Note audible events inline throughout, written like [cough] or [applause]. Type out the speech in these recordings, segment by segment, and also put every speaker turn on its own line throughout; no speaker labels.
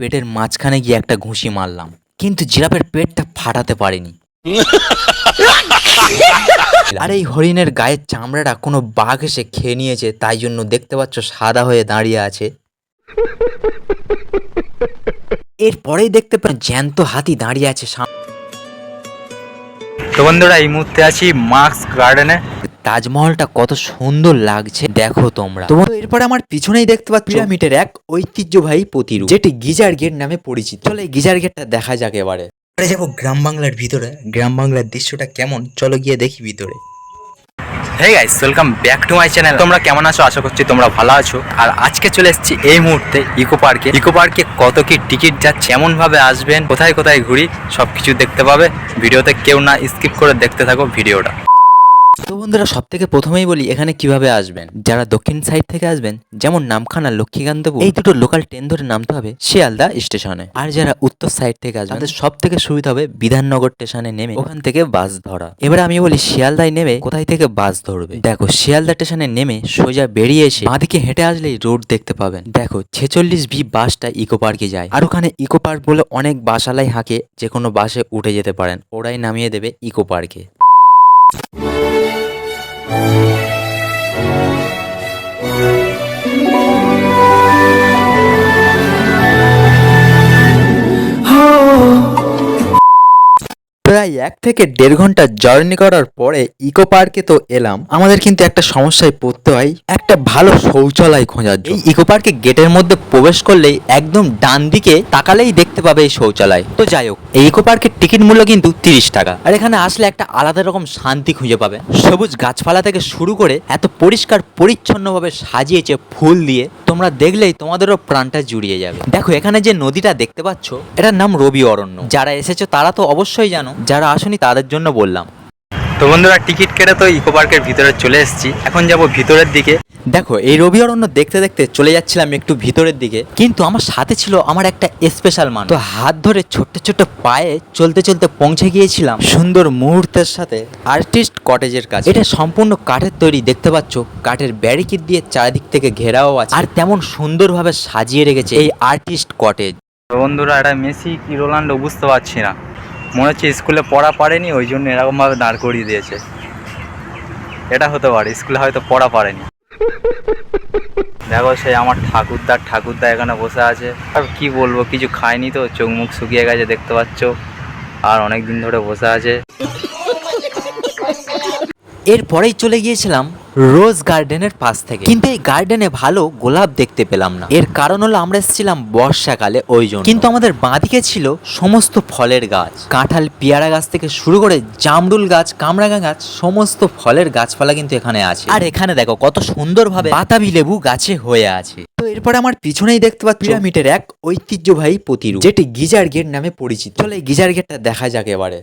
পেটের মাঝখানে গিয়ে একটা ঘুষি মারলাম। কিন্তু জিরাফের পেটটা ফাটাতে পারিনি। [laughs] আর এই হরিণের গায়ের চামড়াটা কোনো বাঘ এসে খেয়ে নিয়েছে তাই জন্য দেখতে পাচ্ছ সাদা হয়ে দাঁড়িয়ে আছে। এরপরেই দেখতে পান জ্যান্ত হাতি দাঁড়িয়ে আছে
তো বন্ধুরা এই মুহূর্তে আছি মার্কস গার্ডেনে।
তাজমহলটা কত সুন্দর লাগছে। দেখো তোমরা। তো এরপরে আমার পিছনেই দেখতে পাচ্ছ পিরামিডের এক ঐতিহ্যবাহী প্রতিরূপ। যেটি গিজার গেট নামে পরিচিত। চলো এই গিজার গেটটা দেখা যাক এবারে। এবারে যাব গ্রাম বাংলার ভিতরে। গ্রাম বাংলার দৃশ্যটা কেমন? চলো গিয়ে দেখি ভিতরে।
Hey guys welcome back to my channel তোমরা কেমন আছো? আশা করছি তোমরা ভালো আছো। আর আজকে চলে এসেছি এই মুহূর্তে ইকো পার্কে। ইকো পার্কে কত কি টিকিট যাচ্ছে এমন ভাবে আসবেন কোথায় কোথায় ঘুরি সবকিছু দেখতে পাবে। ভিডিওতে কেউ না স্কিপ করে দেখতে থাকো ভিডিওটা।
তো বন্ধুরা সব থেকে প্রথমেই বলি, এখানে কীভাবে আসবেন? যারা দক্ষিণ সাইড থেকে আসবেন, যেমন নামখানা লক্ষ্মীকান্তপুর এই দুটো লোকাল ট্রেন ধরে নামতে হবে শিয়ালদা স্টেশনে আর যারা উত্তর সাইড থেকে আসবেন, তাদের সব থেকে সুবিধা হবে বিধাননগর স্টেশনে নেমে, ওখান থেকে বাস ধরা। এবারে আমি বলি, শিয়ালদায় নেমে কোথায় থেকে বাস ধরবে? দেখো, শিয়ালদা স্টেশনে নেমে সোজা বেরিয়ে এসে বাঁদিকে হেঁটে আসলেই রোড দেখতে পাবেন। দেখো, ছেচল্লিশ বি বাসটা ইকো পার্কে যায়। আর ওখানে ইকো পার্ক বলে অনেক বাসালাই হাঁকে, যে কোনো বাসে উঠে যেতে পারেন। ওরাই নামিয়ে দেবে ইকো পার্কে Thank you. প্রায় এক থেকে দেড় ঘণ্টা জার্নি করার পরে ইকো পার্কে তো এলাম। আমাদের কিন্তু একটা সমস্যায় পড়তে হয়। একটা ভালো শৌচালয় খোঁজার জন্য। এই ইকো পার্কে গেটের মধ্যে প্রবেশ করলেই একদম ডান দিকে তাকালেই দেখতে পাবে এই শৌচালয়। তো যাই হোক, এই ইকো পার্কের টিকিট মূল্য কিন্তু তিরিশ টাকা। আর এখানে আসলে একটা আলাদা রকম শান্তি খুঁজে পাবে। সবুজ গাছপালা থেকে শুরু করে এত পরিষ্কার, পরিচ্ছন্নভাবে সাজিয়েছে ফুল দিয়ে, তোমরা দেখলেই তোমাদেরও প্রাণটা জুড়িয়ে যাবে। দেখো, এখানে যে নদীটা দেখতে পাচ্ছ, এটার নাম রবি অরণ্য। যারা এসেছ তারা তো অবশ্যই জানো যারা আসনি তাদের জন্য বললাম।
তো বন্ধুরা টিকিট কেটে তো ইকো পার্কের ভিতরে চলে এসেছি। এখন যাব ভিতরের দিকে।
দেখো এই রবি অরণ্য দেখতে দেখতে চলে যাচ্ছিলাম একটু ভিতরের দিকে কিন্তু আমার সাথে ছিল আমার একটা স্পেশাল মান তো হাত ধরে ছোট্ট ছোট্ট পায়ে চলতে চলতে পৌঁছে গিয়েছিলাম সুন্দর মুহূর্তের সাথে আর্টিস্ট কটেজের কাছে। এটা সম্পূর্ণ কাঠের তৈরি দেখতে পাচ্ছ? কাঠের ব্যারিকেড দিয়ে চারিদিক থেকে ঘেরাও আছে। আর তেমন সুন্দরভাবে সাজিয়ে রেখেছে এই আর্টিস্ট কটেজ
বন্ধুরা এটা মেসি কি রোনাল্ডো বুঝতে পারছি না। মনে হচ্ছে স্কুলে পড়া পারেনি, ওই জন্য এরকমভাবে দাঁড় করিয়ে দিয়েছে। এটা হতে পারে, স্কুলে হয়তো পড়া পারেনি। দেখো সেই আমার ঠাকুরদার ঠাকুরদা এখানে বসে আছে। আর কি বলব, কিছু খায়নি তো, চোখ মুখ শুকিয়ে গেছে, দেখতে পাচ্ছ। আর অনেক দিন ধরে বসে আছে।
এরপরেই চলে গিয়েছিলাম রোজ গার্ডেনের পাশ থেকে। কিন্তু এই গার্ডেনে ভালো গোলাপ দেখতে পেলাম না। এর কারণ হলো আমরা এসেছিলাম বর্ষাকালে ওই জন্য। কিন্তু আমাদের বাঁদিকে ছিল সমস্ত ফলের গাছ। কাঁঠাল পেয়ারা গাছ থেকে শুরু করে জামরুল গাছ কামরাঙা গাছ সমস্ত ফলের গাছপালা কিন্তু এখানে আছে। আর এখানে দেখো কত সুন্দরভাবে বাতাবি লেবু গাছে হয়ে আছে। তো এরপরে আমার পিছনেই দেখতে পাচ্ছি পিরামিডের এক ঐতিহ্যবাহী প্রতিরূপ। যেটি গিজার গেট নামে পরিচিত। চলে গিজার গেটটা দেখা যাক এবারে।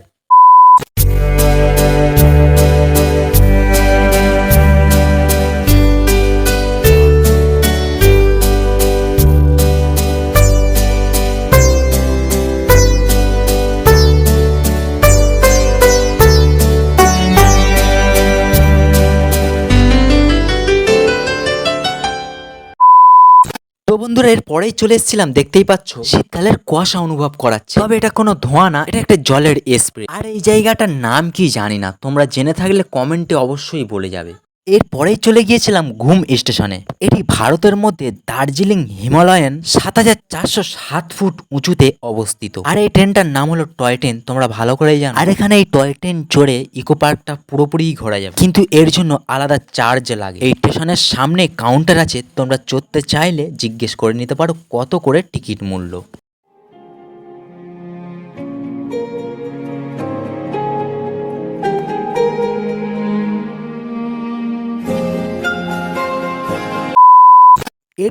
বন্ধুরা এর পরেই চলে এসেছিলাম, দেখতেই পাচ্ছ? শীতকালের কুয়াশা অনুভব করাচ্ছে। তবে এটা কোনো ধোঁয়া না, এটা একটা জলের স্প্রে আর এই জায়গাটার নাম কি জানি না, তোমরা জেনে থাকলে কমেন্টে অবশ্যই বলে যাবে। এরপরেই চলে গিয়েছিলাম ঘুম স্টেশনে। এটি ভারতের মধ্যে দার্জিলিং হিমালয়ান সাত হাজার চারশো সাত ফুট উঁচুতে অবস্থিত। আর এই ট্রেনটার নাম হলো টয় ট্রেন, তোমরা ভালো করেই জানো। আর এখানে এই টয় ট্রেন চড়ে ইকো পার্কটা পুরোপুরি ঘোরা যাবে। কিন্তু এর জন্য আলাদা চার্জ লাগে। এই স্টেশনের সামনে কাউন্টার আছে, তোমরা চড়তে চাইলে জিজ্ঞেস করে নিতে পারো কত করে টিকিট মূল্য।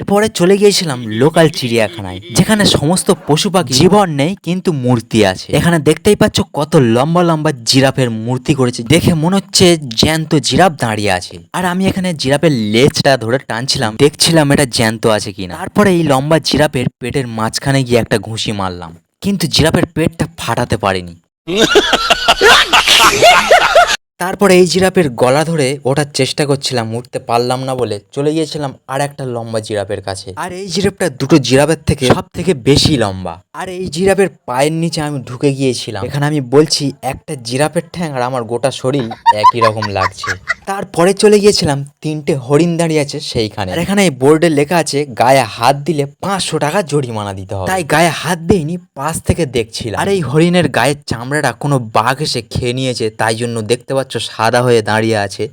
এরপরে চলে গিয়েছিলাম লোকাল চিড়িয়াখানায়, যেখানে সমস্ত পশু পাখি জীবন নেই, কিন্তু মূর্তি আছে। এখানে দেখতেই পাচ্ছ কত লম্বা লম্বা জিরাফের মূর্তি করেছে। দেখে মনে হচ্ছে জ্যান্ত জিরাফ দাঁড়িয়ে আছে। আর আমি এখানে জিরাফের লেজটা ধরে টানছিলাম, দেখছিলাম এটা জ্যান্ত আছে কিনা। তারপরে এই লম্বা জিরাফের পেটের মাঝখানে গিয়ে একটা ঘুষি মারলাম। কিন্তু জিরাফের পেটটা ফাটাতে পারিনি। [laughs] তারপরে এই জিরাফের গলা ধরে ওঠার চেষ্টা করছিলাম, উঠতে পারলাম না বলে চলে গিয়েছিলাম আর একটা লম্বা জিরাফের কাছে। আর এই জিরাফটা দুটো জিরাফের থেকে সব থেকে বেশি লম্বা। আর এই জিরাফের পায়ের নিচে আমি ঢুকে গিয়েছিলাম। এখানে আমি বলছি, একটা জিরাফের ঠ্যাং আর আমার গোটা শরীর একই রকম লাগছে। তারপরে চলে গিয়েছিলাম, তিনটে হরিণ দাঁড়িয়ে আছে সেইখানে। আর এখানে এই বোর্ডে লেখা আছে, গায়ে হাত দিলে পাঁচশো টাকা জরিমানা দিতে হবে। তাই গায়ে হাত দিইনি, পাশ থেকে দেখছিলাম। আর এই হরিণের গায়ের চামড়াটা কোনো বাঘ এসে খেয়ে নিয়েছে, তাই জন্য দেখতে পাচ্ছ সাদা হয়ে দাঁড়িয়ে আছে।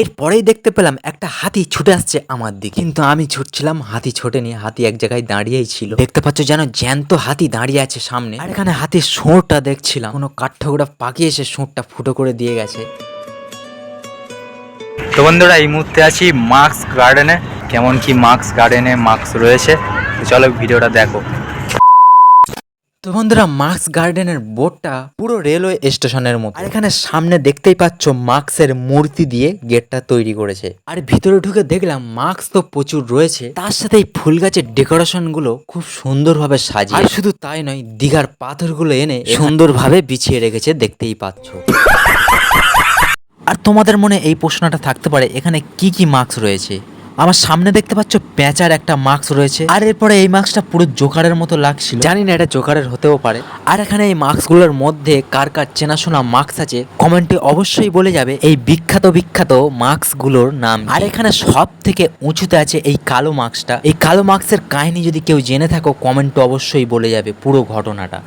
এরপরেই দেখতে পেলাম একটা হাতি ছুটে আসছে আমার দিকে। কিন্তু আমি ছুটছিলাম হাতি ছোটেনি হাতি এক জায়গায় দাঁড়িয়েই ছিল। দেখতে পাচ্ছ যেন জ্যান্ত হাতি দাঁড়িয়ে আছে সামনে। আর এখানে হাতির সোঁড়টা দেখছিলাম। কোনো কাঠঠোকরা পাকি এসে সোঁড়টা ফুটো করে দিয়ে গেছে।
তো বন্ধুরা, এই মুহূর্তে আছি মার্কস গার্ডেনে। কেমন কি মার্কস গার্ডেনে মার্কস রয়েছে? চলো ভিডিওটা দেখো।
তো বন্ধুরা মার্কস গার্ডেনের বোর্ডটা পুরো রেলওয়ে স্টেশনের মতো। আর এখানে সামনে দেখতেই পাচ্ছ মার্কসের মূর্তি দিয়ে গেটটা তৈরি করেছে। আর ভিতরে ঢুকে দেখলাম মার্কস তো প্রচুর রয়েছে। তার সাথে এই ফুল গাছের ডেকোরেশনগুলো খুব সুন্দরভাবে সাজিয়ে। আর শুধু তাই নয়, দিঘার পাথরগুলো এনে সুন্দরভাবে বিছিয়ে রেখেছে, দেখতেই পাচ্ছ। আর তোমাদের মনে এই প্রশ্নটা থাকতে পারে, এখানে কি কি মার্কস রয়েছে? আমার সামনে দেখতে পাচ্ছ পেঁচার একটা মার্কস রয়েছে। আর এরপরে এই মার্কসটা পুরো জোকারের মতো লাগছিল। জানি না এটা জোকারের হতেও পারে। আর এখানে এই মার্কসগুলোর মধ্যে কার কার চেনাশোনা মার্কস আছে, কমেন্টে অবশ্যই বলে যাবে এই বিখ্যাত বিখ্যাত মার্কসগুলোর নাম আর এখানে সব থেকে উঁচুতে আছে এই কালো মার্কসটা এই কালো মার্কসের কাহিনী যদি কেউ জেনে থাকো, কমেন্টে অবশ্যই বলে যাবে পুরো ঘটনাটা।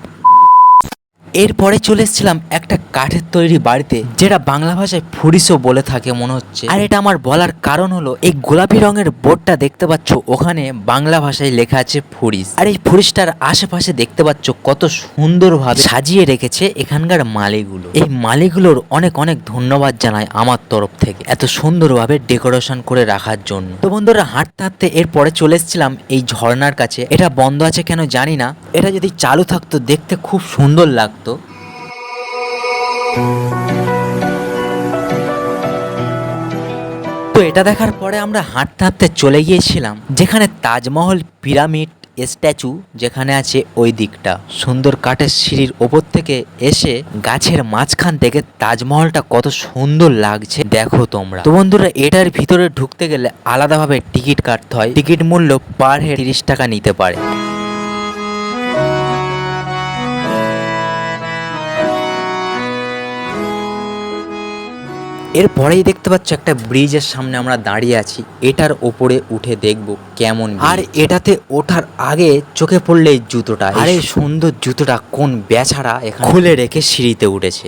এরপরে চলে এসেছিলাম একটা কাঠের তৈরি বাড়িতে, যেটা বাংলা ভাষায় ফুরিসও বলে থাকে মনে হচ্ছে। আর এটা আমার বলার কারণ হলো, এই গোলাপি রঙের বোর্ডটা দেখতে পাচ্ছ, ওখানে বাংলা ভাষায় লেখা আছে ফুরিস। আর এই ফুরিসটার আশেপাশে দেখতে পাচ্ছ কত সুন্দরভাবে সাজিয়ে রেখেছে এখানকার মালিগুলো এই মালিগুলোর অনেক অনেক ধন্যবাদ জানাই আমার তরফ থেকে, এত সুন্দরভাবে ডেকোরেশন করে রাখার জন্য। তো বন্ধুরা, হাঁটতে হাঁটতে এরপরে চলে এসেছিলাম এই ঝর্ণার কাছে। এটা বন্ধ আছে কেন জানি না, এটা যদি চালু থাকতো দেখতে খুব সুন্দর লাগতো। তো এটা দেখার পরে আমরা হাঁটতে হাঁটতে চলে গিয়েছিলাম, যেখানে তাজমহল পিরামিড স্ট্যাচু যেখানে আছে ওই দিকটা। সুন্দর কাঠের সিঁড়ির ওপর থেকে এসে গাছের মাঝখান থেকে তাজমহলটা কত সুন্দর লাগছে, দেখো তোমরা। তো বন্ধুরা, এটার ভিতরে ঢুকতে গেলে আলাদাভাবে টিকিট কাটতে হয়। টিকিট মূল্য পার হেড তিরিশ টাকা নিতে পারে। এরপরেই দেখতে পাচ্ছ একটা ব্রিজের সামনে আমরা দাঁড়িয়ে আছি। এটার ওপরে উঠে দেখব কেমন আর এটাতে ওঠার আগে চোখে পড়লে এই জুতোটা। আরে সুন্দর জুতোটা কোন বেচারা এখানে খুলে রেখে সিঁড়িতে উঠেছে।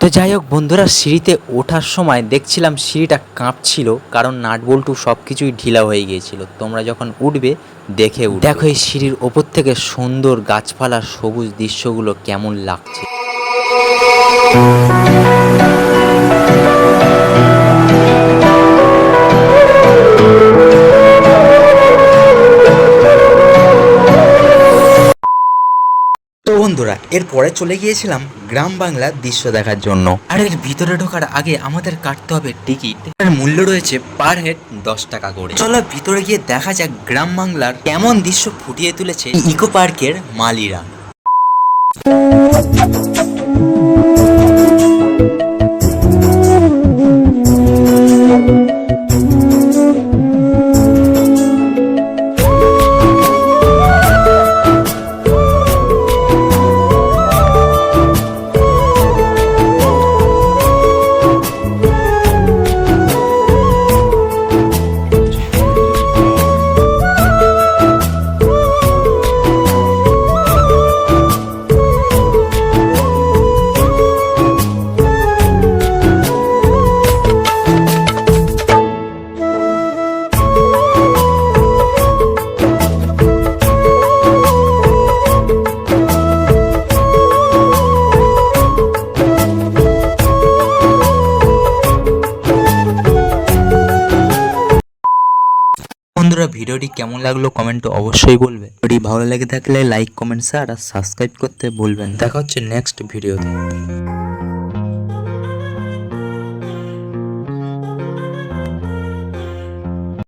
তো যাই হোক বন্ধুরা সিঁড়িতে ওঠার সময় দেখছিলাম সিঁড়িটা কাঁপছিল কারণ নাটবল্টু সব কিছুই ঢিলা হয়ে গিয়েছিল। তোমরা যখন উঠবে দেখে দেখো এই সিঁড়ির ওপর থেকে সুন্দর গাছপালা সবুজ দৃশ্যগুলো কেমন লাগছে। বন্ধুরা, এরপরে চলে গিয়েছিলাম গ্রাম বাংলার দৃশ্য দেখার জন্য। আর এর ভিতরে ঢোকার আগে আমাদের কাটতে হবে টিকিট। এর মূল্য রয়েছে পার হেড দশ টাকা করে। চলো ভিতরে গিয়ে দেখা যাক গ্রাম বাংলার কেমন দৃশ্য ফুটিয়ে তুলেছে ইকো পার্কের মালিরা। বন্ধুরা, ভিডিওটি কেমন লাগল কমেন্টে অবশ্যই বলবে ভিডিও ভালো লেগে থাকলে লাইক কমেন্ট শেয়ার আর সাবস্ক্রাইব করতে ভুলবেন না। দেখা হচ্ছে নেক্সট ভিডিওতে